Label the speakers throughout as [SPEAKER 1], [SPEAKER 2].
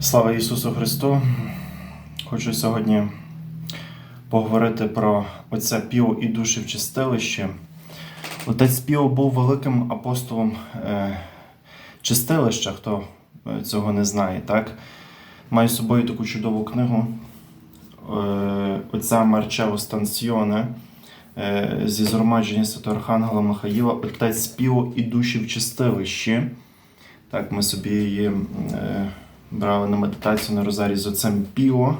[SPEAKER 1] Слава Ісусу Христу! Хочу сьогодні поговорити про отця Піо і душі в чистилищі. Отець Піо був великим апостолом е, чистилища, хто е, цього не знає, так? Маю з собою таку чудову книгу е, отця Марчево Станціоне зі згромадження Святого Архангела Михаїла Отець Піо і душі в чистилищі. Так, ми собі її брали на медитацію на Розарі з отцем Піо.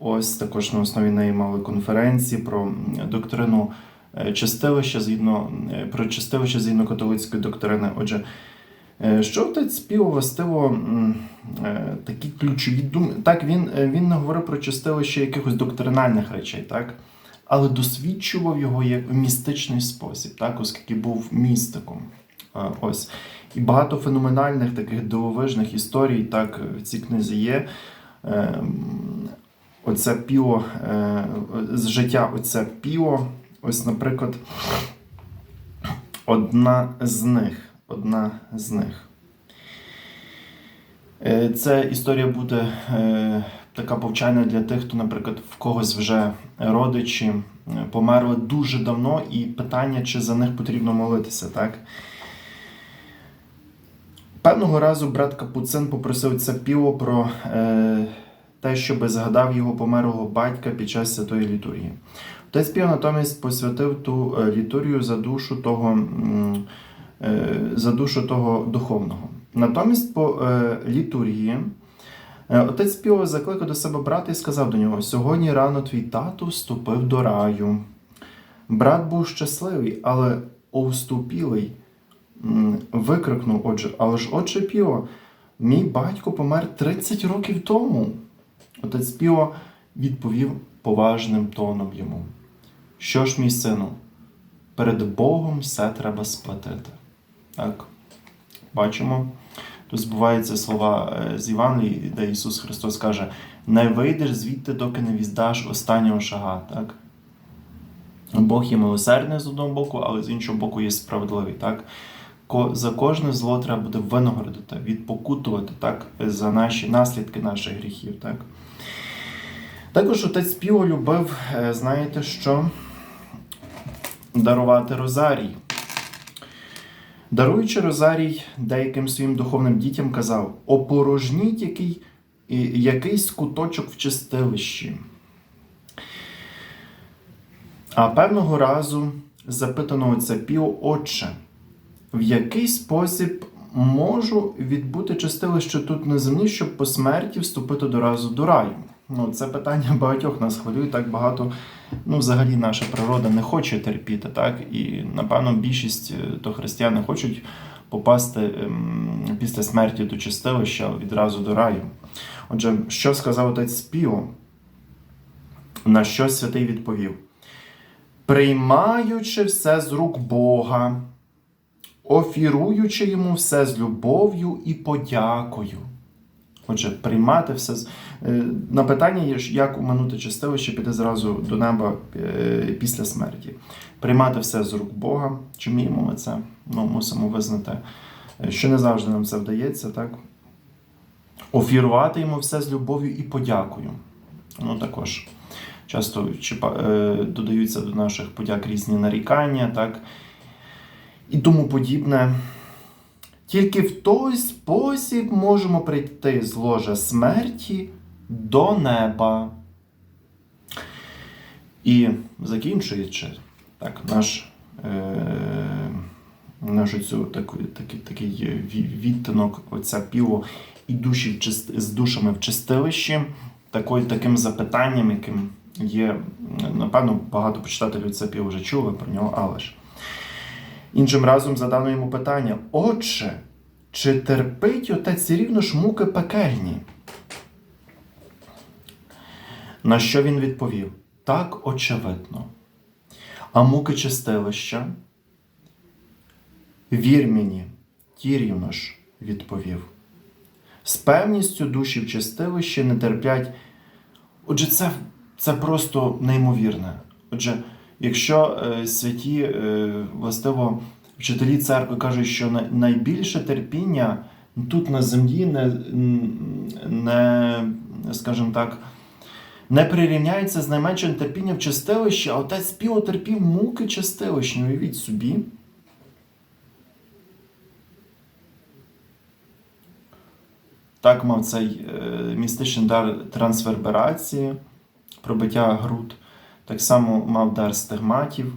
[SPEAKER 1] Ось також на основі неї мали конференції про доктрину е, чистилища згідно е, про чистилище згідно католицької доктрини. Отже, е, що отець Піо властиво такі ключові думки. Так, він, він не говорив про чистилище якихось доктринальних речей, так? але досвідчував його як в містичний спосіб, так, оскільки був містиком. Ось. І багато феноменальних таких дивовижних історій так в цій книзі є. Ем, Оце Піо, е, з життя оце Піо. Ось, наприклад, одна з них. Одна з них. Е, Це історія буде е, така повчальна для тих, хто, наприклад, в когось вже родичі е, померли дуже давно, і питання, чи за них потрібно молитися, так? Певного разу брат Капуцин попросив це піво про е, те, щоб згадав його померлого батька під час святої літургії. Отець Піо натомість посвятив ту е, літургію за душу того, е, за душу того духовного. Натомість по е, літургії е, отець Піо закликав до себе брата і сказав до нього: Сьогодні рано твій тато вступив до раю. Брат був щасливий, але овступілий м, викрикнув, отже, але ж отче Піо, мій батько помер 30 років тому. Отець Піо відповів поважним тоном йому. Що ж, мій сину, перед Богом все треба сплатити. Так, бачимо. Тут збуваються слова е, з Євангелії, де Ісус Христос каже: не вийдеш звідти, доки не віздаш останнього шага. Так? Бог є милосердний з одного боку, але з іншого боку є справедливий. Так? За кожне зло треба буде винагородити, відпокутувати так, за наші наслідки наших гріхів. Так? Також отець Піо любив, е, знаєте що? Дарувати розарій. Даруючи розарій деяким своїм духовним дітям, казав: опорожніть який, якийсь куточок в чистилищі. А певного разу запитано отця Піо, отче, в який спосіб можу відбути чистилище тут на землі, щоб по смерті вступити до разу до раю? Ну, це питання багатьох нас хвилює. Так багато, ну, взагалі, наша природа не хоче терпіти, так? І, напевно, більшість е, то християни хочуть попасти ем, після смерті до чистилища відразу до раю. Отже, що сказав отець Піо? На що святий відповів? Приймаючи все з рук Бога, офіруючи йому все з любов'ю і подякою. Отже, приймати все з е, на питання є як уминути чистилище, піти зразу до неба е, після смерті. Приймати все з рук Бога. Чи вміємо ми це? Ну, мусимо визнати, е, що не завжди нам це вдається, так? Офірувати йому все з любов'ю і подякою. Ну, також часто додаються до наших подяк різні нарікання, так? І тому подібне. Тільки в той спосіб можемо прийти з ложа смерті до неба. І закінчуючи так, наш, е, нашу цю таку, такий, такий відтинок оця піво і душі з душами в чистилищі, такою, таким запитанням, яким є, напевно, багато почитателів це піво вже чули про нього, але ж. Іншим разом задано йому питання: Отче, чи терпить отець рівно ж муки пекельні? На що він відповів? Так, очевидно. А муки чистилища? Вір мені, ті рівно ж, відповів. З певністю душі в чистилищі не терплять. Отже, це, це просто неймовірне. Отже, якщо е, святі, е, властиво, вчителі церкви кажуть, що найбільше терпіння тут на землі не, не скажімо так, не прирівняється з найменшим терпінням в чистилищі, а отець Піо терпів муки чистилищні, уявіть собі. Так мав цей е, містичний дар трансверберації, пробиття груд. Так само мав дар стигматів.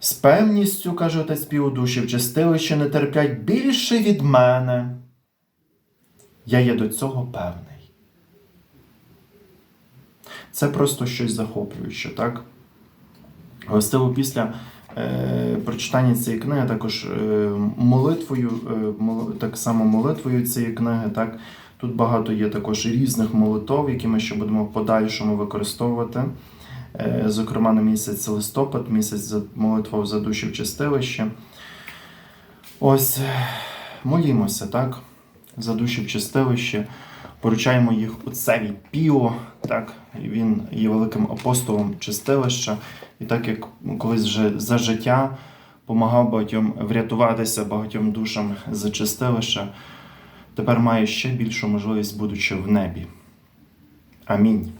[SPEAKER 1] З певністю, каже отець Піо, душі в чистилищі не терплять більше від мене. Я є до цього певний. Це просто щось захоплююче, так? Властиво після е, прочитання цієї книги, також е, молитвою, е, мол- так само молитвою цієї книги, так? Тут багато є також різних молитов, які ми ще будемо в подальшому використовувати. Е, Зокрема, на місяць листопад, місяць за молитвою за душі в чистилище. Ось молімося, так? За душі в чистилище. Поручаємо їх отцеві Піо, так? Він є великим апостолом чистилища. І так як колись вже за життя помагав багатьом врятуватися багатьом душам з чистилища, тепер має ще більшу можливість, будучи в небі. Амінь.